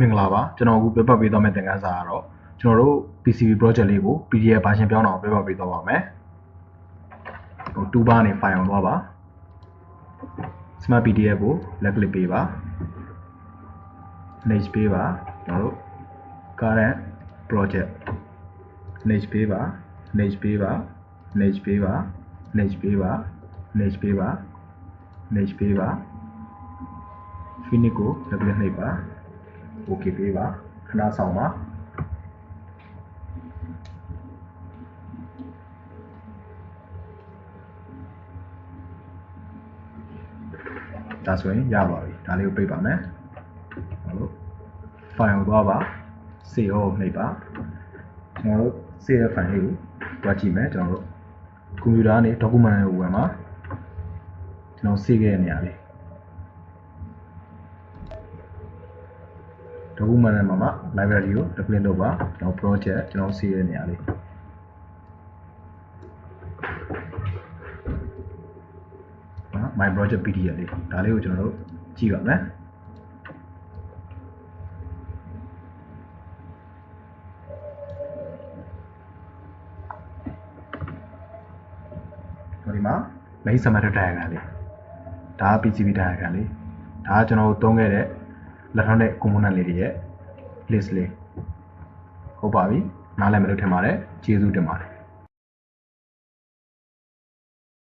မင်္ဂလာပါကျွန်တော်အခုပြပတ်ပေးသွားမယ့်သင်ခန်းစာကတော့ကျွန်တော်တို့ PCB project လေးကို PDF version ပြောင်းအောင်ပြပတ်ပေးသွားပါမယ်ဟို2ဘားနေ file အောင်သွားပါ smart PDF ကို left click ပေးပါ next ပေးပါကျွန်တော်တို့ current project next ပေးပါ next ပေးပါ next ပေးပါ next ပေးပါ next ပေးပါ next ပေးပါ finish ကို left click နှိပ်ပါ OK ပေးပါခဏဆောင်ပါဒါဆိုရင်ရပါပြီဒါလေးကိုပိတ်ပါမယ်ဟုတ်လို့ file ကိုသွားပါ save ကိုနှိပ်ပါကျွန်တော်တို့ save တဲ့ file လေးကိုတွားကြည့်မယ်ကျွန်တော်တို့ကွန်ပျူတာကနေ document ကိုဝင်ပါကျွန်တော် save ခဲ့တဲ့နေရာလေး document ထဲမှာမှ library ကို double click လုပ်ပါကျွန်တော် project ကျွန်တော် save ရနေရာလေးနော် my project pdf လေးဒါလေးကိုကျွန်တော်တို့ကြည့်ပါမယ်ဒီမှာ main submit diagram လေးဒါက PCB diagram လေးဒါကကျွန်တော်တို့သုံးခဲ့တဲ့ electronic component လေးတွေရဲ့ list လေးဟုတ်ပါပြီနားလည်မယ်လို့ထင်ပါတယ်ကျေးဇူးတင်ပါတယ်